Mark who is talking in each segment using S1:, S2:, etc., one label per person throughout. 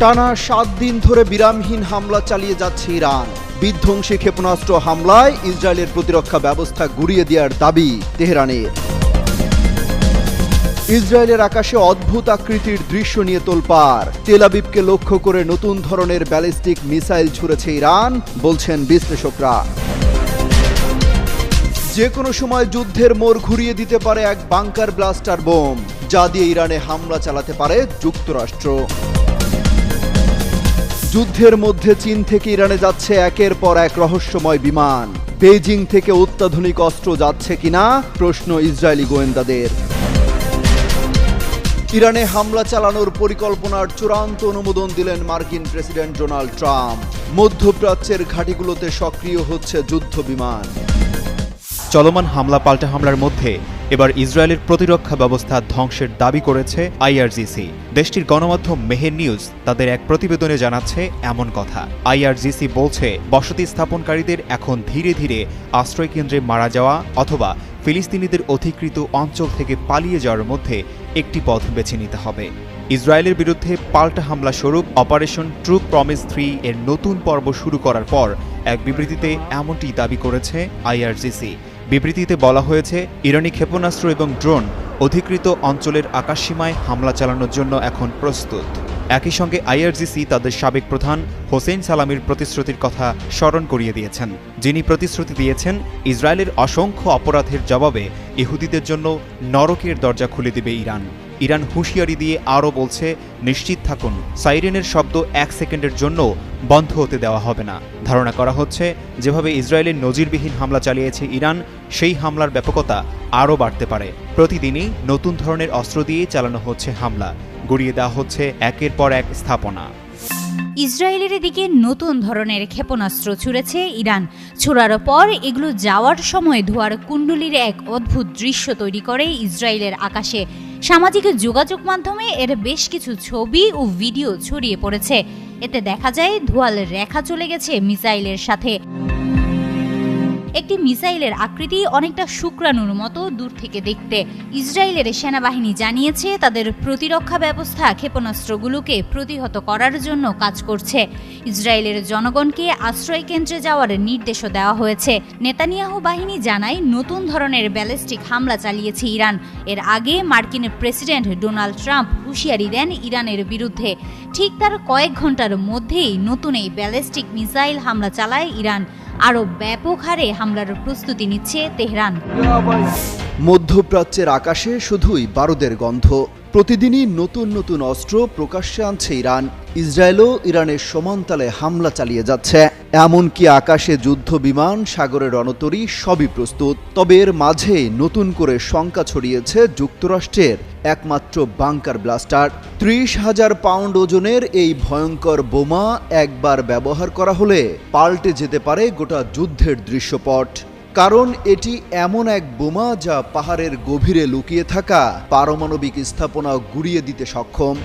S1: টানা সাত দিন ধরে বিরামহীন হামলা চালিয়ে যাচ্ছে ইরান। বিধ্বংসী ক্ষেপণাস্ত্র হামলায় ইসরায়েলের প্রতিরক্ষা ব্যবস্থা গুড়িয়ে দেওয়ার দাবি তেহরানের। ইসরায়েলের আকাশে অদ্ভুত আকৃতির দৃশ্য নিয়ে তোলপাড়। তেলাবিবকে লক্ষ্য করে নতুন ধরনের ব্যালিস্টিক মিসাইল ছুড়েছে ইরান, বলছেন বিশ্লেষকরা। যে কোনো সময় যুদ্ধের মোড় ঘুরিয়ে দিতে পারে এক বাংকার ব্লাস্টার বোম, যা দিয়ে ইরানে হামলা চালাতে পারে যুক্তরাষ্ট্র। যুদ্ধের মধ্যে চীন থেকে ইরানে যাচ্ছে একের পর এক রহস্যময় বিমান। বেজিং থেকে অত্যাধুনিক অস্ত্র যাচ্ছে কিনা? প্রশ্ন ইসরায়েলি গোয়েন্দাদের। ইরানে হামলা চালানোর পরিকল্পনার চূড়ান্ত অনুমোদন দিলেন মার্কিন প্রেসিডেন্ট ডোনাল্ড ট্রাম্প। মধ্যপ্রাচ্যের ঘাঁটিগুলোতে সক্রিয় হচ্ছে যুদ্ধ বিমান।
S2: চলমান হামলা পাল্টা হামলার মধ্যে এবার ইসরায়েলের প্রতিরক্ষা ব্যবস্থা ধ্বংসের দাবি করেছে আইআরজিসি। দেশটির গণমাধ্যম মেহের নিউজ তাদের এক প্রতিবেদনে জানাচ্ছে এমন কথা। আইআরজিসি বলছে, বসতি স্থাপনকারীদের এখন ধীরে ধীরে আশ্রয়কেন্দ্রে মারা যাওয়া অথবা ফিলিস্তিনিদের অধিকৃত অঞ্চল থেকে পালিয়ে যাওয়ার মধ্যে একটি পথ বেছে নিতে হবে। ইসরায়েলের বিরুদ্ধে পাল্টা হামলা স্বরূপ অপারেশন ট্রু প্রমিস থ্রি এর নতুন পর্ব শুরু করার পর এক বিবৃতিতে এমনটি দাবি করেছে আইআরজিসি। বিবৃতিতে বলা হয়েছে, ইরানি ক্ষেপণাস্ত্র এবং ড্রোন অধিকৃত অঞ্চলের আকাশসীমায় হামলা চালানোর জন্য এখন প্রস্তুত। একই সঙ্গে আইআরজিসি তাদের সাবেক প্রধান হোসেন সালামির প্রতিশ্রুতির কথা স্মরণ করিয়ে দিয়েছেন। যিনি প্রতিশ্রুতি দিয়েছেন, ইসরায়েলের অসংখ্য অপরাধের জবাবে ইহুদিদের জন্য নরকের দরজা খুলে দেবে ইরান। ইরান হুঁশিয়ারি দিয়ে আরও বলছে, নিশ্চিত থাকুন, সাইরেনের শব্দ এক সেকেন্ডের জন্য বন্ধ হতে দেওয়া হবে না। ধারণা করা হচ্ছে, যেভাবে ইসরায়েলের নজিরবিহীন হামলা চালিয়েছে ইরান, সেই হামলার ব্যাপকতা আরও বাড়তে পারে। প্রতিদিনই নতুন ধরনের অস্ত্র দিয়ে চালানো হচ্ছে হামলা। গড়িয়ে দেওয়া হচ্ছে একের পর এক স্থাপনা।
S3: ইসরায়েলের দিকে নতুন ধরনের ক্ষেপণাস্ত্র ছুড়েছে ইরান। ছোড়ার পর এগুলো যাওয়ার সময় ধোয়ার কুণ্ডলির এক অদ্ভুত দৃশ্য তৈরি করে ইসরায়েলের আকাশে। সামাজিক যোগাযোগ মাধ্যমে এর বেশ কিছু ছবি ও ভিডিও ছড়িয়ে পড়েছে। এতে দেখা যায়, ধোয়াল রেখা চলে গেছে মিসাইলের সাথে। একটি মিসাইলের আকৃতি অনেকটা শুক্রাণুর মতো দূর থেকে দেখতে। ইসরায়েলের সেনাবাহিনী জানিয়েছে, তাদের প্রতিরক্ষা ব্যবস্থা ক্ষেপণাস্ত্রগুলোকে প্রতিহত করার জন্য কাজ করছে। ইসরায়েলের জনগণকে আশ্রয় কেন্দ্রে যাওয়ার নির্দেশও দেওয়া হয়েছে। নেতানিয়াহু বাহিনী জানায়, নতুন ধরনের ব্যালিস্টিক হামলা চালিয়েছে ইরান। এর আগে মার্কিন প্রেসিডেন্ট ডোনাল্ড ট্রাম্প হুঁশিয়ারি দেন ইরানের বিরুদ্ধে। ঠিক তার কয়েক ঘণ্টার মধ্যেই নতুন এই ব্যালিস্টিক মিসাইল হামলা চালায় ইরান। আরও ব্যাপক হারে হামলার প্রস্তুতি নিচ্ছে তেহরান।
S1: মধ্যপ্রাচ্যের আকাশে শুধুই বারুদের গন্ধ। প্রতিদিনই নতুন নতুন অস্ত্র প্রকাশ্যে আনছে ইরান। ইসরায়েলও ইরানের সমান্তালে হামলা চালিয়ে যাচ্ছে। এমনকি আকাশে যুদ্ধ বিমান, সাগরের রণতরী সবই প্রস্তুত। তবে এর মাঝে নতুন করে শঙ্কা ছড়িয়েছে যুক্তরাষ্ট্রের একমাত্র বাংকার ব্লাস্টার। ত্রিশ হাজার পাউন্ড ওজনের এই ভয়ঙ্কর বোমা একবার ব্যবহার করা হলে পাল্টে যেতে পারে গোটা যুদ্ধের দৃশ্যপট। কারণ এটি এমন এক বোমা যা পাহাড়ের গভীরে লুকিয়ে থাকা পারমাণবিক স্থাপনা গুড়িয়ে দিতে সক্ষম।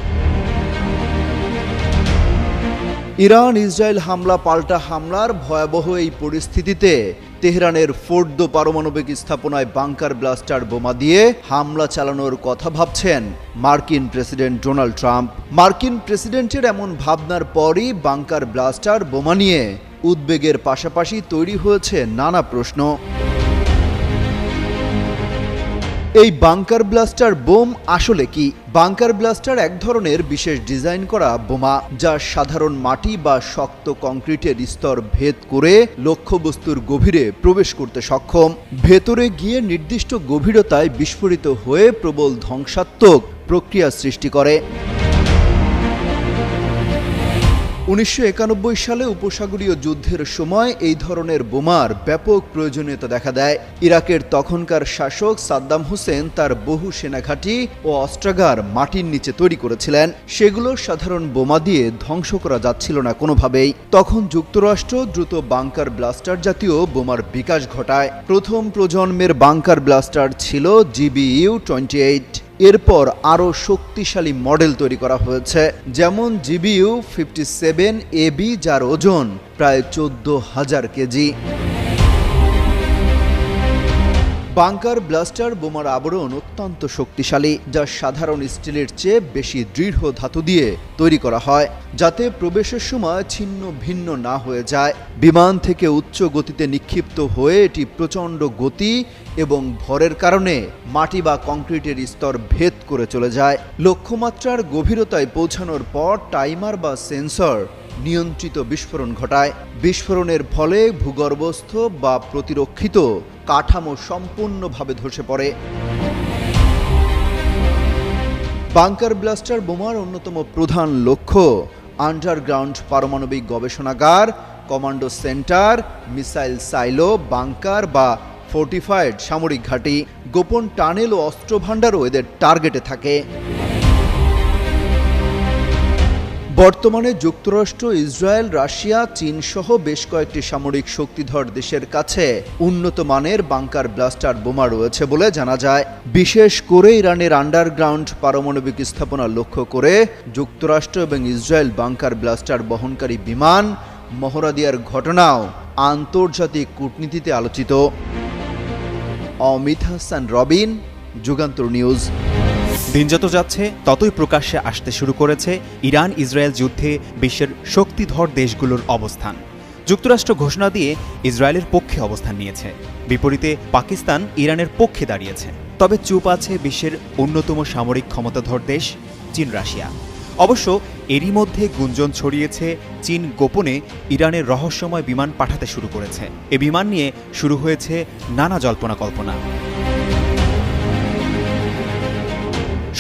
S1: ইরান ইসরায়েল হামলা, পাল্টা হামলার ভয়াবহ এই পরিস্থিতিতে তেহরানের ফোর্দো পারমাণবিক স্থাপনায় বাংকার ব্লাস্টার বোমা দিয়ে হামলা চালানোর কথা ভাবছেন মার্কিন প্রেসিডেন্ট ডোনাল্ড ট্রাম্প। মার্কিন প্রেসিডেন্টের এমন ভাবনার পরই বাংকার ব্লাস্টার বোমা নিয়ে উদ্বেগের পাশাপাশি তৈরি হয়েছে নানা প্রশ্ন। এই বাংকার ব্লাস্টার বোম আসলে কি? বাংকার ব্লাস্টার এক ধরনের বিশেষ ডিজাইন করা বোমা, যা সাধারণ মাটি বা শক্ত কংক্রিটের স্তর ভেদ করে লক্ষ্যবস্তুর গভীরে প্রবেশ করতে সক্ষম। ভেতরে গিয়ে নির্দিষ্ট গভীরতায় বিস্ফোরিত হয়ে প্রবল ধ্বংসাত্মক প্রক্রিয়া সৃষ্টি করে। উনিশশো একানব্বই সালে উপসাগরীয় যুদ্ধের সময় এই ধরনের বোমার ব্যাপক প্রয়োজনীয়তা দেখা দেয়। ইরাকের তখনকার শাসক সাদ্দাম হোসেন তার বহু সেনাঘাঁটি ও অস্ত্রাগার মাটির নিচে তৈরি করেছিলেন। সেগুলো সাধারণ বোমা দিয়ে ধ্বংস করা যাচ্ছিল না কোনোভাবেই। তখন যুক্তরাষ্ট্র দ্রুত বাংকার ব্লাস্টার জাতীয় বোমার বিকাশ ঘটায়। প্রথম প্রজন্মের বাংকার ব্লাস্টার ছিল জিবিইউ টোয়েন্টি এইট। এরপর আরও শক্তিশালী মডেল তৈরি করা হয়েছে, যেমন জিবিইউ ফিফটি সেভেন এবি যার ওজন প্রায় চোদ্দ হাজার কেজি। বাংকার ব্লাস্টার বোমার আবরণ অত্যন্ত শক্তিশালী, যা সাধারণ স্টিলের চেয়ে বেশি দৃঢ় ধাতু দিয়ে তৈরি করা হয়, যাতে প্রবেশের সময় ছিন্ন ভিন্ন না হয়ে যায়। বিমান থেকে উচ্চ গতিতে নিক্ষিপ্ত হয়ে এটি প্রচণ্ড গতি এবং ভরের কারণে মাটি বা কংক্রিটের স্তর ভেদ করে চলে যায়। লক্ষ্যমাত্রার গভীরতায় পৌঁছানোর পর টাইমার বা সেন্সর নিয়ন্ত্রিত বিস্ফোরণ ঘটায়। বিস্ফোরণের ফলে ভূগর্ভস্থ বা প্রতিরক্ষিত কাঠামো সম্পূর্ণভাবে ধসে পড়ে। বাংকার ব্লাস্টার বোমার অন্যতম প্রধান লক্ষ্য, আন্ডারগ্রাউন্ড পারমাণবিক গবেষণাগার, commando centre, missile silo, bunker বা ফোর্টিফাইড সামরিক ঘাঁটি। গোপন টানেল ও অস্ত্র ভাণ্ডারও এদের টার্গেটে থাকে। বর্তমানে যুক্তরাষ্ট্র, ইসরায়েল, রাশিয়া, চীন সহ বেশ কয়েকটি সামরিক শক্তিধর দেশের কাছে উন্নত মানের বাংকার ব্লাস্টার বোমা রয়েছে বলে জানা যায়। বিশেষ করে ইরানের আন্ডারগ্রাউন্ড পারমাণবিক স্থাপনা লক্ষ্য করে যুক্তরাষ্ট্র এবং ইসরায়েল বাংকার ব্লাস্টার বহনকারী বিমান মহড়া দেওয়ার ঘটনাও আন্তর্জাতিক কূটনীতিতে আলোচিত। অমিত হাসান, রবিন, যুগান্তর নিউজ।
S2: দিন যত যাচ্ছে, ততই প্রকাশ্যে আসতে শুরু করেছে ইরান ইসরায়েল যুদ্ধে বিশ্বের শক্তিধর দেশগুলোর অবস্থান। যুক্তরাষ্ট্র ঘোষণা দিয়ে ইসরায়েলের পক্ষে অবস্থান নিয়েছে। বিপরীতে পাকিস্তান ইরানের পক্ষে দাঁড়িয়েছে। তবে চুপ আছে বিশ্বের অন্যতম সামরিক ক্ষমতাধর দেশ, চীন, রাশিয়া। অবশ্য এরই মধ্যে গুঞ্জন ছড়িয়েছে চীন গোপনে ইরানের রহস্যময় বিমান পাঠাতে শুরু করেছে। এ বিমান নিয়ে শুরু হয়েছে নানা জল্পনা কল্পনা।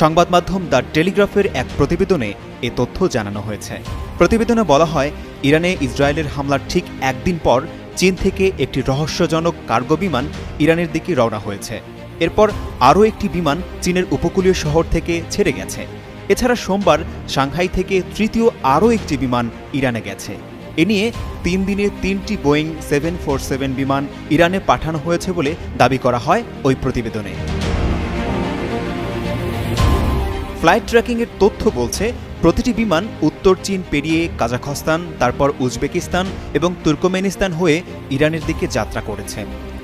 S2: সংবাদ মাধ্যম দ্য টেলিগ্রাফের এক প্রতিবেদনে এ তথ্য জানানো হয়েছে। প্রতিবেদনে বলা হয়, ইরানে ইসরায়েলের হামলার ঠিক একদিন পর চীন থেকে একটি রহস্যজনক কার্গো বিমান ইরানের দিকে রওনা হয়েছে। এরপর আরও একটি বিমান চীনের উপকূলীয় শহর থেকে ছেড়ে গেছে। এছাড়া সোমবার সাংহাই থেকে তৃতীয় আরও একটি বিমান ইরানে গেছে। এ নিয়ে তিন দিনে তিনটি বোয়িং সেভেন ফোর সেভেন বিমান ইরানে পাঠানো হয়েছে বলে দাবি করা হয় ওই প্রতিবেদনে। ফ্লাইট ট্র্যাকিংয়ের তথ্য বলছে, প্রতিটি বিমান উত্তর চীন পেরিয়ে কাজাখস্তান, তারপর উজবেকিস্তান এবং তুর্কমেনিস্তান হয়ে ইরানের দিকে যাত্রা করেছে।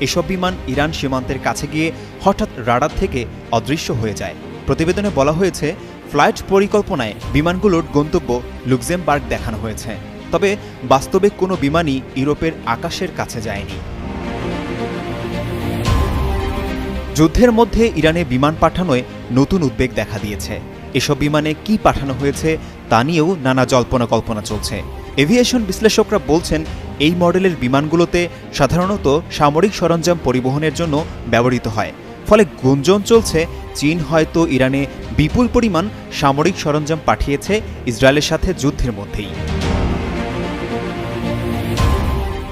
S2: এসব বিমান ইরান সীমান্তের কাছে গিয়ে হঠাৎ রাডার থেকে অদৃশ্য হয়ে যায়। প্রতিবেদনে বলা হয়েছে, ফ্লাইট পরিকল্পনায় বিমানগুলোর গন্তব্য লুক্সেমবার্গ দেখানো হয়েছে। তবে বাস্তবে কোনো বিমানই ইউরোপের আকাশের কাছে যায়নি। যুদ্ধের মধ্যে ইরানে বিমান পাঠানোয় নতুন উদ্বেগ দেখা দিয়েছে। এসব বিমানে কি পাঠানো হয়েছে তা নিয়েও নানা জল্পনা কল্পনা চলছে। এভিয়েশন বিশ্লেষকরা বলছেন, এই মডেলের বিমানগুলোতে সাধারণত সামরিক সরঞ্জাম পরিবহনের জন্য ব্যবহৃত হয়। ফলে গুঞ্জন চলছে, চীন হয়তো ইরানে বিপুল পরিমাণ সামরিক সরঞ্জাম পাঠিয়েছে ইসরায়েলের সাথে যুদ্ধের মধ্যেই।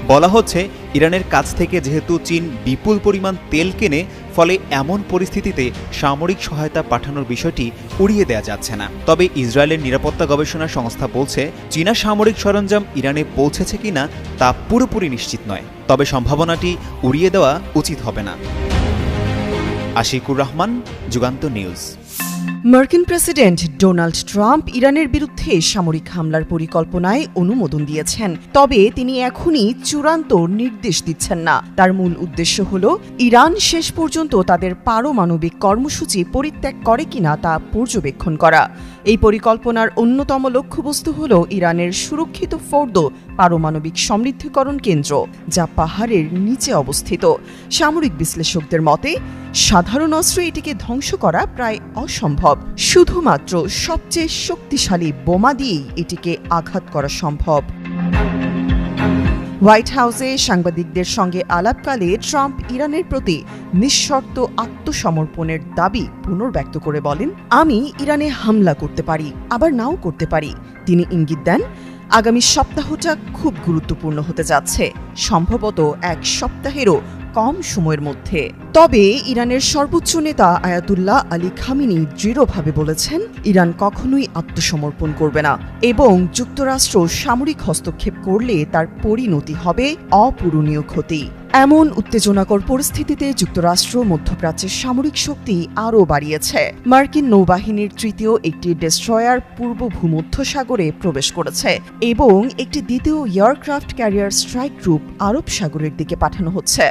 S2: বলা হচ্ছে, ইরানের কাছ থেকে যেহেতু চীন বিপুল পরিমাণ তেল কেনে, ফলে এমন পরিস্থিতিতে সামরিক সহায়তা পাঠানোর বিষয়টি উড়িয়ে দেওয়া যাচ্ছে না। তবে ইসরায়েলের নিরাপত্তা গবেষণা সংস্থা বলছে, চীনা সামরিক সরঞ্জাম ইরানে পৌঁছেছে কিনা তা পুরোপুরি নিশ্চিত নয়। তবে সম্ভাবনাটি উড়িয়ে দেওয়া উচিত হবে না। আশিকুর রহমান, যুগান্ত নিউজ।
S4: মার্কিন প্রেসিডেন্ট ডোনাল্ড ট্রাম্প ইরানের বিরুদ্ধে সামরিক হামলার পরিকল্পনায় অনুমোদন দিয়েছেন। তবে তিনি এখনই চূড়ান্ত নির্দেশ দিচ্ছেন না। তার মূল উদ্দেশ্য হল, ইরান শেষ পর্যন্ত তাদের পারমাণবিক কর্মসূচি পরিত্যাগ করে কিনা তা পর্যবেক্ষণ করা। এই পরিকল্পনার অন্যতম লক্ষ্যবস্তু হল ইরানের সুরক্ষিত ফোর্দ পারমাণবিক সমৃদ্ধিকরণ কেন্দ্র, যা পাহাড়ের নিচে অবস্থিত। সামরিক বিশ্লেষকদের মতে, সাধারণ অস্ত্রে এটিকে ধ্বংস করা প্রায় অসম্ভব। শুধুমাত্র সবচেয়ে শক্তিশালী বোমা দিয়েই এটিকে আঘাত করা সম্ভব। হোয়াইট হাউসে সাংবাদিকদের সঙ্গে আলাপকালে ট্রাম্প ইরানের প্রতি নিঃশর্ত আত্মসমর্পণের দাবি পুনর্ব্যক্ত করে বলেন, আমি ইরানে হামলা করতে পারি, আবার নাও করতে পারি। তিনি ইঙ্গিত দেন আগামী সপ্তাহটা খুব গুরুত্বপূর্ণ হতে যাচ্ছে, সম্ভবত এক সপ্তাহেরও কম সময়ের মধ্যে। তবে ইরানের সর্বোচ্চ নেতা আয়াতুল্লাহ আলী খামিনি দৃঢ়ভাবে বলেছেন, ইরান কখনোই আত্মসমর্পণ করবে না এবং যুক্তরাষ্ট্র সামরিক হস্তক্ষেপ করলে তার পরিণতি হবে অপূরণীয় ক্ষতি। এমন উত্তেজনাকর পরিস্থিতিতে যুক্তরাষ্ট্র, মধ্যপ্রাচ্যের সামরিক শক্তি আরও বাড়িয়েছে। মার্কিন নৌবাহিনীর তৃতীয় একটি ডেস্ট্রয়ার পূর্ব ভূমধ্য সাগরে প্রবেশ করেছে এবং একটি দ্বিতীয় এয়ারক্রাফট ক্যারিয়ার স্ট্রাইক গ্রুপ আরব সাগরের দিকে পাঠানো হচ্ছে।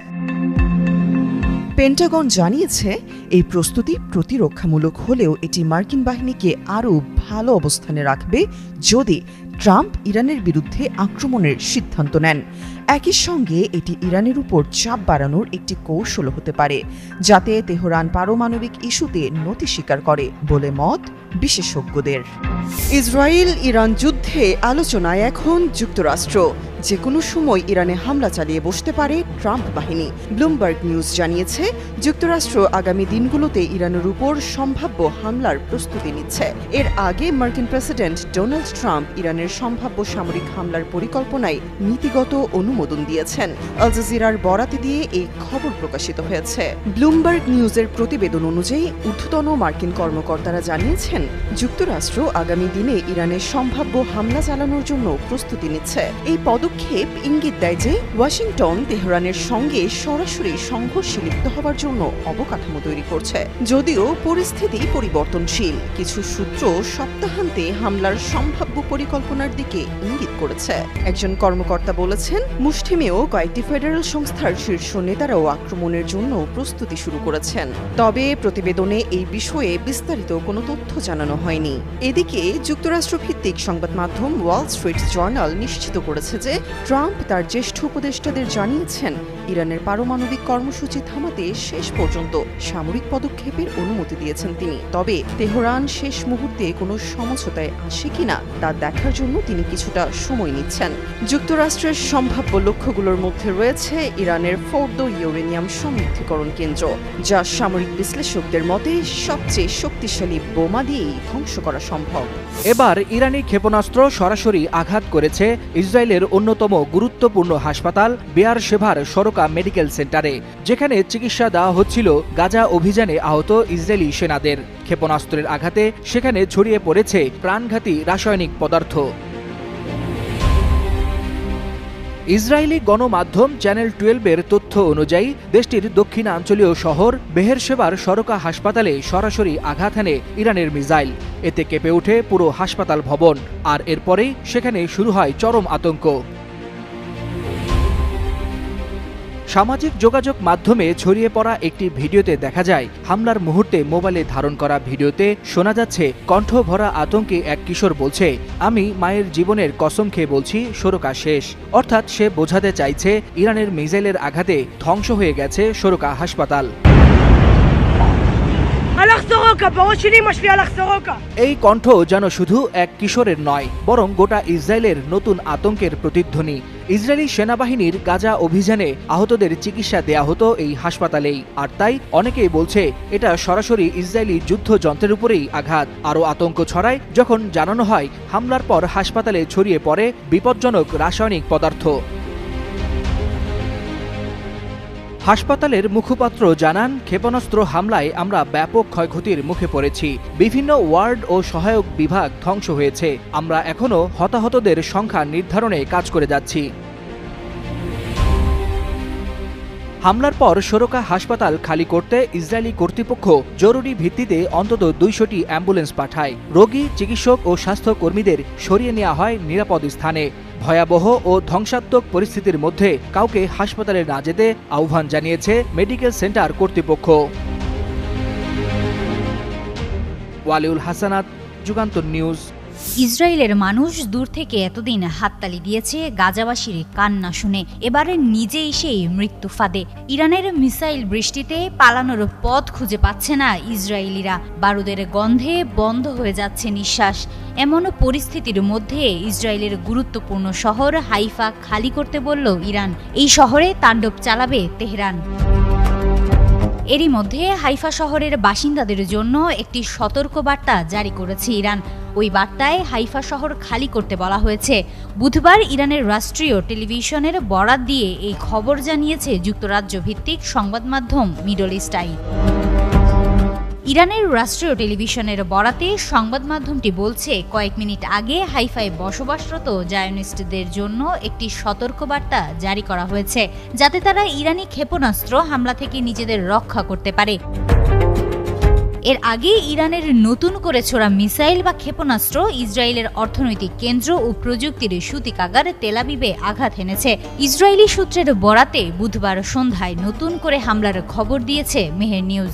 S4: পেন্টাগন জানিয়েছে, এই প্রস্তুতি প্রতিরক্ষামূলক হলেও এটি মার্কিন বাহিনীকে আরও ভালো অবস্থানে রাখবে যদি ট্রাম্প ইরানের বিরুদ্ধে আক্রমণের সিদ্ধান্ত নেন। একই সঙ্গে এটি ইরানের উপর চাপ বাড়ানোর একটি কৌশল হতে পারে, যাতে তেহরান পারমাণবিক ইস্যুতে নতি স্বীকার করে বলে মত বিশেষজ্ঞদের। ইসরায়েল ইরান যুদ্ধে আলোচনায় এখন যুক্তরাষ্ট্র। যে কোনো সময় ইরানে হামলা চালিয়ে বসতে পারে ট্রাম্প বাহিনী। ব্লুমবার্গ নিউজ জানিয়েছে, যুক্তরাষ্ট্র আগামী দিনগুলোতে ইরানের উপর সম্ভাব্য হামলার প্রস্তুতি নিচ্ছে। এর আগে মার্কিন প্রেসিডেন্ট ডোনাল্ড ট্রাম্প ইরানের সম্ভাব্য সামরিক হামলার পরিকল্পনায় নীতিগত অনুমোদন দিয়েছেন। আল বরাতে দিয়ে এই খবর প্রকাশিত হয়েছে। ব্লুমবার্গ নিউজের প্রতিবেদন অনুযায়ী, ঊর্ধ্বতন মার্কিন কর্মকর্তারা জানিয়েছেন, যুক্তরাষ্ট্র আগামী দিনে ইরানের সম্ভাব্য হামলা চালানোর জন্য প্রস্তুতি নিচ্ছে। এই পদক্ষেপ ইঙ্গিত দেয় যে ওয়াশিংটন তেহরানের সঙ্গে সরাসরি সংঘর্ষে লিপ্ত হওয়ার জন্য অবকাঠামো তৈরি করছে। যদিও পরিস্থিতি পরিবর্তনশীল, কিছু সূত্র সপ্তাহান্তে হামলার সম্ভাব্য পরিকল্পনার দিকে ইঙ্গিত করেছে। একজন কর্মকর্তা বলেছেন, মুষ্টিমেয় কয়েকটি ফেডারেল সংস্থার শীর্ষ নেতারাও আক্রমণের জন্য প্রস্তুতি শুরু করেছেন। তবে প্রতিবেদনে এই বিষয়ে বিস্তারিত কোনো তথ্য জানানো হয়নি। এদিকে যুক্তরাষ্ট্র ভিত্তিক সংবাদ মাধ্যম ওয়াল স্ট্রিট জার্নাল নিশ্চিত করেছে যে ট্রাম্প তার জ্যেষ্ঠ উপদেষ্টাদের জানিয়েছেন ইরানের পারমাণবিক কর্মসূচি থামাতে শেষ পর্যন্ত সামরিক পদক্ষেপের অনুমতি দিয়েছেন তিনি। তবে তেহরান শেষ মুহূর্তে কোনো সমঝোতায় আসে কিনা তা দেখার জন্য তিনি কিছুটা সময় নিচ্ছেন। যুক্তরাষ্ট্রের সম্ভাব্য লক্ষ্যগুলোর মধ্যে রয়েছে ইরানের ফোর্দ ইউরেনিয়াম সমৃদ্ধিকরণ কেন্দ্র, যা সামরিক বিশ্লেষকদের মতে সবচেয়ে শক্তিশালী বোমা দিয়েই ধ্বংস করা সম্ভব।
S5: এবার ইরানি ক্ষেপণাস্ত্র সরাসরি আঘাত করেছে ইসরায়েলের অন্যতম গুরুত্বপূর্ণ হাসপাতাল বেয়ার সেভার শেভার সরকা মেডিকেল সেন্টারে, যেখানে চিকিৎসা দেওয়া হচ্ছিল গাজা অভিযানে আহত ইসরায়েলি সেনাদের। ক্ষেপণাস্ত্রের আঘাতে সেখানে ছড়িয়ে পড়েছে প্রাণঘাতী রাসায়নিক পদার্থ। ইসরায়েলি গণমাধ্যম চ্যানেল টুয়েলভের তথ্য অনুযায়ী, দেশটির দক্ষিণাঞ্চলীয় শহর বেহেরশেবার সরকা হাসপাতালে সরাসরি আঘাত হানে ইরানের মিসাইল। এতে কেঁপে ওঠে পুরো হাসপাতাল ভবন, আর এরপরেই সেখানে শুরু হয় চরম আতঙ্ক। সামাজিক যোগাযোগ মাধ্যমে ছড়িয়ে পড়া একটি ভিডিওতে দেখা যায় হামলার মুহূর্তে মোবাইলে ধারণ করা ভিডিওতে শোনা যাচ্ছে কণ্ঠ ভরা আতঙ্কে এক কিশোর বলছে আমি মায়ের জীবনের কসম খেয়ে বলছি সরকা শেষ। অর্থাৎ সে বোঝাতে চাইছে ইরানের মিসাইলের আঘাতে ধ্বংস হয়ে গেছে সরোকা হাসপাতাল। এই কণ্ঠ যেন শুধু এক কিশোরের নয় বরং গোটা ইসরায়েলের নতুন আতঙ্কের প্রতিধ্বনি। ইসরায়েলি সেনাবাহিনীর গাজা অভিযানে আহতদের চিকিৎসা দেয়া হতো এই হাসপাতালেই। আর তাই অনেকেই বলছে, এটা সরাসরি ইসরায়েলি যুদ্ধ যন্ত্রের উপরেই আঘাত। আরও আতঙ্ক ছড়ায় যখন জানানো হয়, হামলার পর হাসপাতালে ছড়িয়ে পড়ে বিপজ্জনক রাসায়নিক পদার্থ। হাসপাতালের মুখপাত্র জানান, ক্ষেপণাস্ত্র হামলায় আমরা ব্যাপক ক্ষয়ক্ষতির মুখে পড়েছি। বিভিন্ন ওয়ার্ড ও সহায়ক বিভাগ ধ্বংস হয়েছে। আমরা এখনও হতাহতদের সংখ্যা নির্ধারণে কাজ করে যাচ্ছি। হামলার পর সরকা হাসপাতাল খালি করতে ইসরায়েলি কর্তৃপক্ষ জরুরি ভিত্তিতে অন্তত দুইশোটি অ্যাম্বুলেন্স পাঠায়। রোগী, চিকিৎসক ও স্বাস্থ্যকর্মীদের সরিয়ে নেওয়া হয় নিরাপদ স্থানে। ভয়াবহ ও ধ্বংসাত্মক পরিস্থিতির মধ্যে কাউকে হাসপাতালে না যেতে আহ্বান জানিয়েছে মেডিকেল সেন্টার কর্তৃপক্ষ। ওয়ালিউল হাসানাত, যুগান্তর নিউজ।
S3: ইসরায়েলের মানুষ দূর থেকে এতদিন হাততালি দিয়েছে গাজাবাসীর কান্না শুনে। এবারে নিজে এসেই মৃত্যু ফাঁদে। ইরানের মিসাইল বৃষ্টিতে পালানোর পথ খুঁজে পাচ্ছে না ইসরায়েলিরা। বারুদের গন্ধে বন্ধ হয়ে যাচ্ছে নিঃশ্বাস। এমন পরিস্থিতির মধ্যে ইসরায়েলের গুরুত্বপূর্ণ শহর হাইফা খালি করতে বলল ইরান। এই শহরে তাণ্ডব চালাবে তেহরান। এরই মধ্যে হাইফা শহরের বাসিন্দাদের জন্য একটি সতর্ক বার্তা জারি করেছে ইরান। ওই বার্তায় হাইফা শহর খালি করতে বলা হয়েছে। বুধবার ইরানের রাষ্ট্রীয় টেলিভিশনের বরাত দিয়ে এই খবর জানিয়েছে যুক্তরাজ্য ভিত্তিক সংবাদ মাধ্যম মিডল ইস্ট আই। ইরানের রাষ্ট্রীয় টেলিভিশনের বরাতে সংবাদ মাধ্যমটি বলছে, কয়েক মিনিট আগে হাইফায় বসবাসরত জায়নিস্টদের জন্য একটি সতর্কবার্তা জারি করা হয়েছে, যাতে তারা ইরানি ক্ষেপণাস্ত্র হামলা থেকে নিজেদের রক্ষা করতে পারে। এর আগে ইরানের নতুন করে ছোড়া মিসাইল বা ক্ষেপণাস্ত্র ইসরায়েলের অর্থনৈতিক কেন্দ্র ও প্রযুক্তির সুতিকাগার তেলাবিবে আঘাত এনেছে। ইসরায়েলি সূত্রের বরাতে বুধবার সন্ধ্যায় নতুন করে হামলার খবর দিয়েছে মেহের নিউজ।